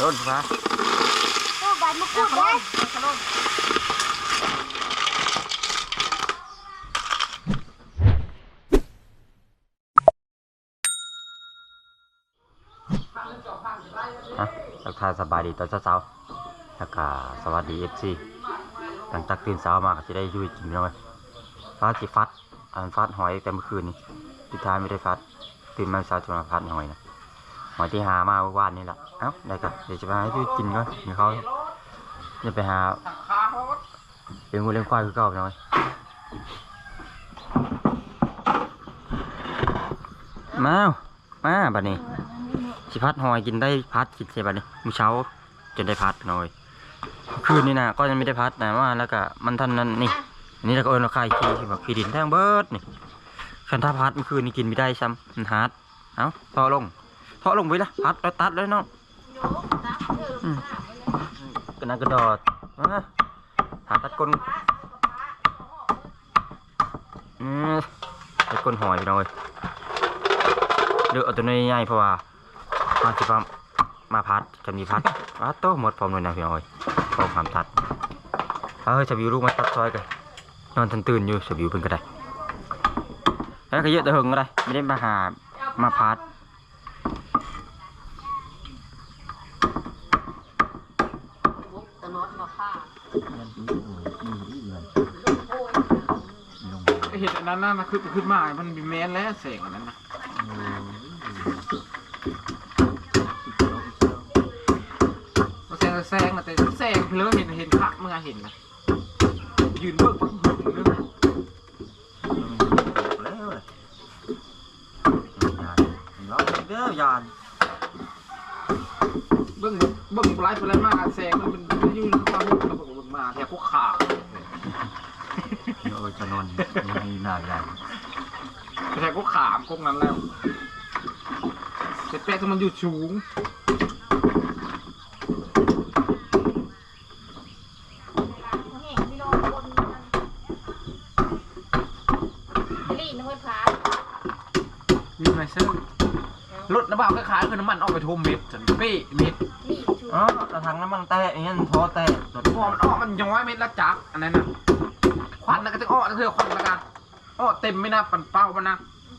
ต้นฟ้าโอ้ใบมะกรูดได้ฮะทักทายสบายดีตอนเช้าๆแล้วก็สวัสดีเอฟซีหลังจากตื่นเช้ามาก็จะได้อยุ่ยกินแล้วไงฟ้าสิฟัดอันฟัดหอยแต่เมื่อคืนนี้สุดท้ายไม่ได้ฟัดตื่นมาเช้าจะมาฟัดหอยนะหอยที่หามาเมื่อวานนี่แหละ เอ้าได้กันเดี๋ยวจะไปให้อยุ่กินก่อนเดี๋ยวเขาจะไปหาเลี้ยงงูเลี้ยงควายคือเก่าหน่อยมามาบัดนี้สิพัดหอยกินได้พัดกินเสบัดนี้มื้อเช้าจนได้พัดหน่อยคืนนี้นะก็ยังไม่ได้พัดนะว่าแล้วก็มันท่านนั้นนี่อันนี้เราก็เอินเราคายขี้แบบขี้ดินแท่งเบิร์ดนี่คันถ้าพัดเมื่อคืนนี้กินไม่ได้ซ้ำมันฮาร์ดเอ้าทอลงทอลงไปละพัดแล้วตัดเลยน้อง อืมกระนักกระดอดหาตัดก้นอืมตัดก้นหอยไปหน่อยเลือกเอาตัวนี้ใหญ่ๆเพราะว่ามาสิว่ามาพัดจะมีพัดว้าโตหมดพร้อมเลยนะพี่น้อยพร้อมความทัดเฮ้ยสบิวลูกมาตัดซอยกันนอนทันตื่นอยู่สบิวเพิ่นก็ได้แล้วก็เยอะแต่หึงก็ได้ไม่ได้มาหามาพัด ตะนอดมา ฆ่าเห็ดอันนั้นน่ะนะคือขึ้นมามันมีแมนแล้วแสงอันนั้นนะมาแซงแซงนะแต่แซงเพลอเห็นเห็นคักมึงอะเห็นนะยืนเบิกบังหึงเรื่องเราเด้อยาน เบิ้งเบิ้งไลฟ์ไปแล้วมากแซงมันเป็นมันยืนตอนนี้มันเบิกมาแถวพวกขา โอ้จะ นอนยังมีหน้าใหญ่แถวพวกขามพวกนั้นแล้วแต่แปะที่มันอยู่สูงลี่น้อยพามีไหมซึ่งรถน้ำบ่าวก็ขายคือน้ำมันออกไปทุ่มเม็ดสันเป้เม็ดลี่ชูอ๋อแต่ทางน้ำมันแตะอย่างเงี้ยท้อแตะรถพอมันออกมันย้อยเม็ดละจักอันนั้นน่ะ ควันน่ะก็จะออกเธอควันละกันออกเต็มไม่น่าปั่นเป้ามันนะ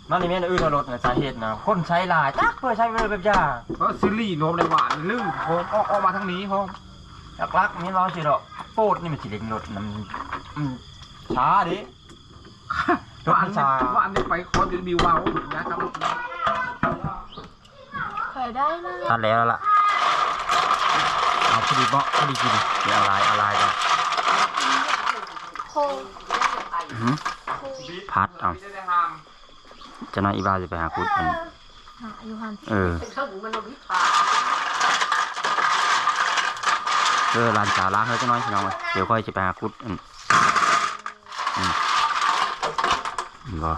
มันนี่แม่นอื่นรถนะสาเหตุนะคนใช้หลายจักเพื่อใช้ไปเลยแบบยาเพราะซิลี่โนมในหวานลื่นโฮมออกออกมาทางนี้โฮมลักๆนี่ร้อยสิดอกโฟดนี่มันสิเล็งรถมันมันช้าดิหวานหวานเนี่ยไปคอจะบิวเบานะครับเคยได้นะทันแล้วล่ะเอาพอดีเบาะพอดีกินเดี๋ยวเอาลายเอาลายก่อนโคอื้อหือ พัดเอาจะน้อยอีบ้าจะไปหาคุดอันหาอยู่หันเออเป็นเครื่องมันเอาวิพาเออลานสาล้างเลยจะน้อยพี่น้องเอ้ยเดี๋ยวค่อยจะไปหาคุดอันอืมอืมบ่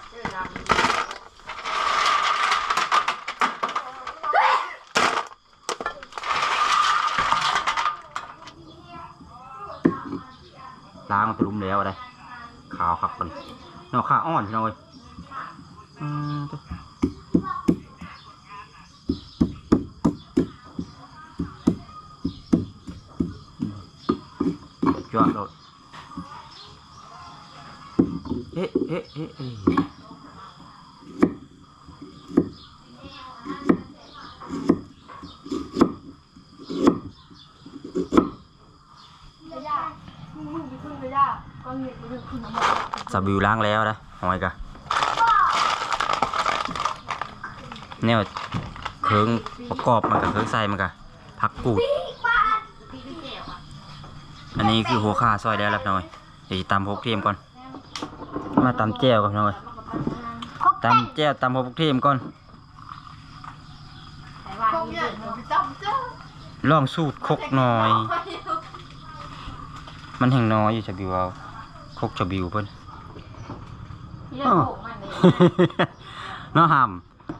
ลุ้มแล้วอะไรขาวขับกันเนาะขาอ่อนพี่น้องเลยอืมตัวยอดโดดเอ๊ะเอ๊ะเอ๊ะเอ๊ะยะ มึงมึงไปขึ้นระยะก็เงียบไปขึ้นน้ำมันสบิวล้างแล้วนะหอยกะเนี่ยเครื่องประกอบมันกับเครื่องใส่มันกะพักกูด อันนี้คือหัวขาซอยแล้วครับน้อยเดี๋ยวจะตำพกเทียมก่อน มาตำแจ่วกับน้อยตำแจ่วตำพกเทียมก่อนคงเยอะมันจำเจ้าลองสูตรคกหน่อย มันแห่งน้อยอยู่จะบิวเอาคกจะบิวเพิ่นเยอะโหมันเลยเนาะห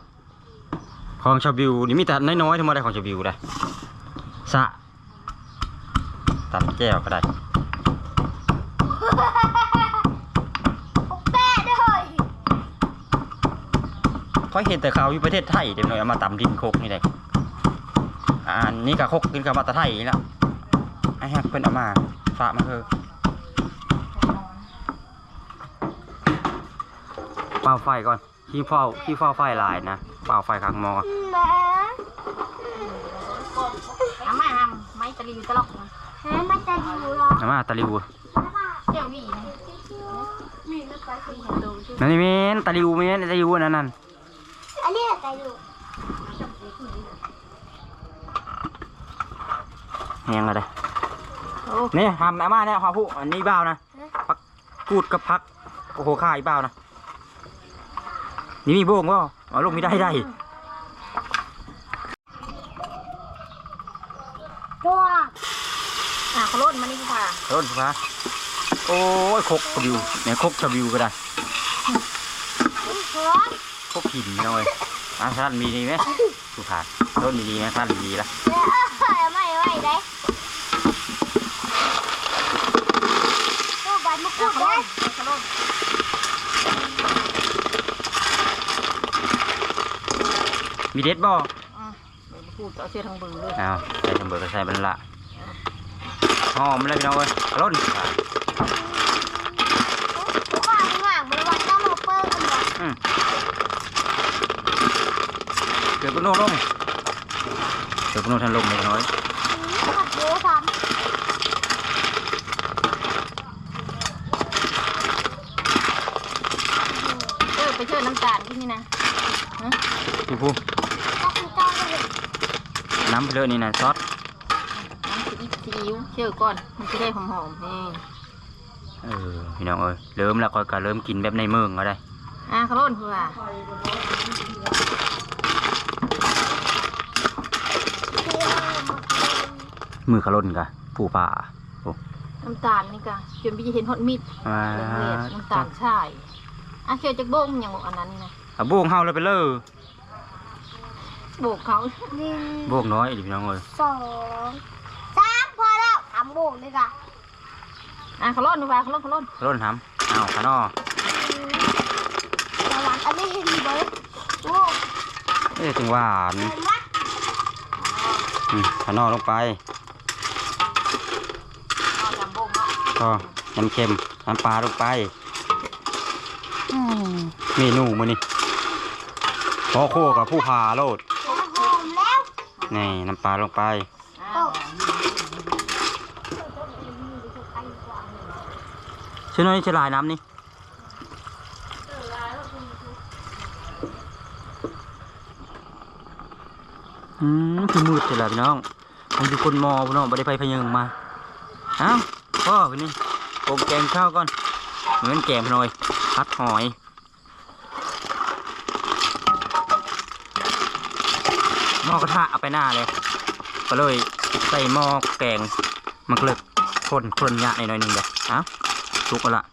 ำของชาวบิวนี่มีแต่น้อยๆทั้งหมดได้ของชาวบิวได้สะตำแจ่วก็ได้แป้ด้วยค่อยเห็นแต่เขาอยู่ประเทศไทยเดี๋ยวหน่อยเอามาตำดินโคกนี่ได้อ่าอันนี้กับคกกินกับมาตะไทยนี่แหล้วไอ้ฮักเพิ่นเอามา ฝากมาเถอะเป่าไฟก่อนขี้เฝ้าขี้เฝ้าไฟลายนะเป่าไฟข้างหมอแม่ทำไมทำไม่ตะลีตลกนะแม่ไม่ใจดีหรอเอามาตะลิวเจ้าหวีนะมีไม่ไปสิเห็นดูชื่อนั่นนี่เมนตะลิวเมนตะลิวนั่นนั่นอันนี้ใจดียังไงเลยโอ้ นี่ทำอาม่าเนี่ยพาผู้อันนี้บ้าวนะพักกูดกับพักโอ้โหข่ายบ้าวนะนี่มีโบงบ่เอาลงไม่ได้ได้ตัวอะเขาโลดมานี่ค่ะรถฟ้าโอ้ยคกกระบิวเนี่ยคกกระบิวก็ได้ร้อนคกหินนะเว้ยอาซาดมีดีไหมสุภาพรถมีดีไหมซาดมีดีละเออไม่ไหวได้ ตัวใบมะกรูอะดเขาโลได้ดเขาโลดมีเด็ดบ่อะเดี๋ยวพูดเอาเชือกทางเบือเลยอ้าวใส่ตำเบิกก็ใส่บรรละหอมเลยพี่น้องเว้ยรถตัวข้างห่างมันวันต้องโลเปอร์กันหรออืมเดี๋ยวก็โน่ลงเดี๋ยวก็โน่ทันลงเลยน้อย ขัดเยอะท เออไปเชือกน้ำตาลที่นี่นะพี่ผู้ำต้องมีเจ้าเลยน้ำไปเลยนี่นะซอสน้ำซีอิ๊วซีอิ๊วเชือกก่อน มันจะได้หอมๆนี่เออพี่น้องเอ้ยเริ่มแล้วก็ก็เริ่มกินแบบในเมืองก็ได้อะเขาโลดเพื่อมือขลุ่นกะผู้ป่าโอ้น้ำตาลนี่ก็จนไปเห็นฮอตมิดมาเลือดน้ำตาลใช่ อะเคียวจากโบกอย่างอันนั้นนี่นะเอาโบกเฮาเลยไปเลยโบกเขาหนึ่งโบกน้อยดิพี่น้องเอ้ยสองสามพอแล้วทำโบกเลยค่ะอะเขาโลดดีกว่าเขาโลดเขาโลดขลุ่นทำเอาขานอระวังอันนี้เห็นเบิร์ดโอ้เอ้ยถึงหวานเห็นไหมอืมขานอลงไปเอาจำโบกเนาะ ก็น้ำเค็มน้ำปลาลงไป เมนูมื้อนี้พอโคกับผู้พาโลดโอ้โหแล้วนี่น้ำปลาลงไปอะชื่อน้อยชื่อลายน้ำนี่อืมคือมืดเลยล่ะพี่น้องผมอยู่คนมอพี่น้องไม่ได้ไปพะเยิงมาเอ้าพ่อไปนี่ผมแกงข้าวก่อนเหมือนแกงพี่น้อย พัดหอย หม้อกระทะเอาไปหน้าเลย ก็เลยใส่หม้อแกงมันก็เลยคนคนยะหน่อยหนึงเดียวอ้าทุกแล้วละ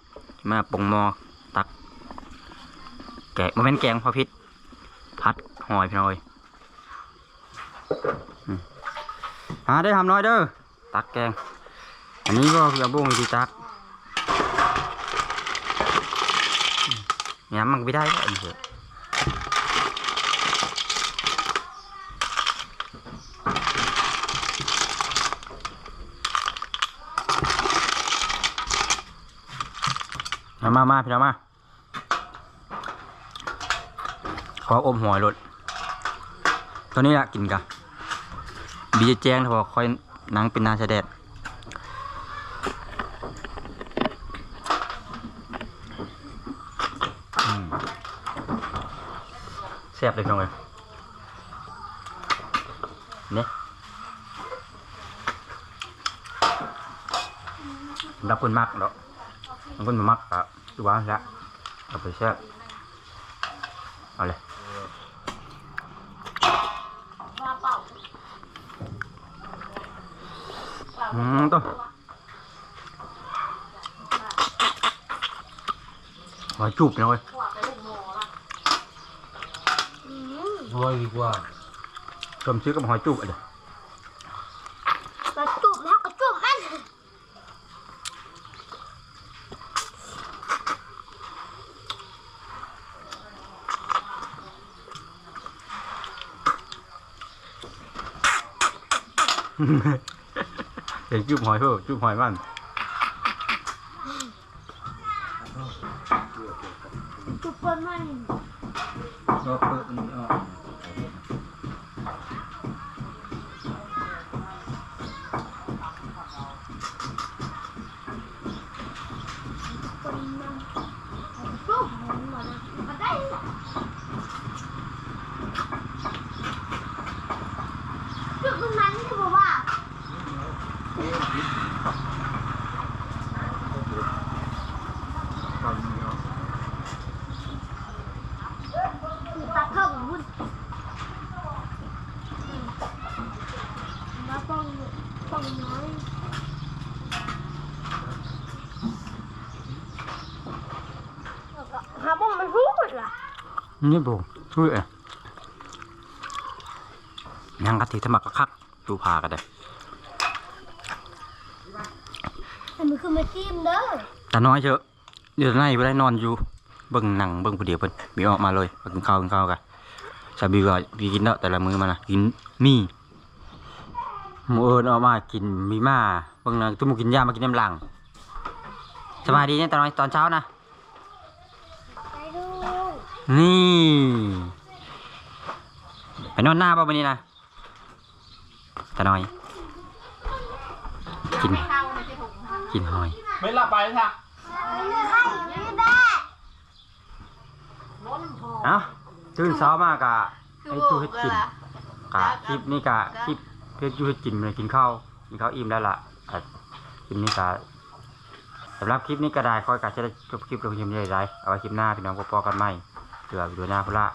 มาปงหม้อตัก แกงมันเป็นแกงพอพิษพัดหอยพี่น้อยอืมหาได้ทำน้อยเด้อตักแกง อันนี้ก็คือบุ้งที่ตักอืม เนี่ยมันไม่ได้อันนี้เถอะเอามามาพี่น้องมา ขออมหอยรถตัวนี้ละกินกะบีจะแจ้งถ้าบอกคอยนังเป็นนาชะแดด แซ่บเลยพี่น้องเลยเนี่ยรับคนมักเนาะบางคนบ่มักอะดูว่าละเอาไปแซ่บเอาเลยอืมตัวหอยจุบนะเว้ยรวยดีกว่าชมชื่อกับหอจุบนะเว้ย วจุบหอยเพิ่มจุบหอยมันทุกคนมันก็เปิดมันออก คนมันปุ๊บมันมามาได้จุดตรงนั้นที่บอกว่า ก่อนมันออก ตัดเข้ากับวุ่นแล้วต้องต้องน้อยหาบ้องมันพูดล่ะ นี่บุช่วยเอ้ยยังกะทิทะมักกะคักดูพากันได้อันนี้คือมาจิ้มเด้อแต่น้อยเชอะเดี๋ยวในไปได้นอนอยู่เบิ่งหนังเบิ่งผู้เดียวเพิ่นมีออกมาเลยมากินข้าวกินข้าวกันชาบีก็พี่กินเนาะแต่ละมื้อมันนะกินมีหมูเอิญออกมากินมีมาเบิ่งหนังตุ้มกินยามากินน้ำหลังสบายดีเนี่ยตอนน้อยตอนเช้านะไปดู นี่ไปนอนหน้าป่ะวันนี้นะตาน้อย กินเข้าในที่ถุงค่ะกินหอย ไม่หลับไปค่ะไม่ให้ไม่แบะเอ้าตื่นเช้ามากะคือไอ้โบตู้เฮ็ดกกินล่ะกะคลิปนี้กะคลิปเพชรยูเฮ็ดกินเลยกินข้าวกินข้าวอิ่มแล้วล่ะอะคลิปนี้กะสำหรับคลิปนี้ก็ได้ค่อยกะจะได้จบคลิปลงเพียงใหญ่ไรเอาไว้คลิปหน้าพี่น้องพอๆกันใหม่ เกือวิดีโอหน้าพุ่นละ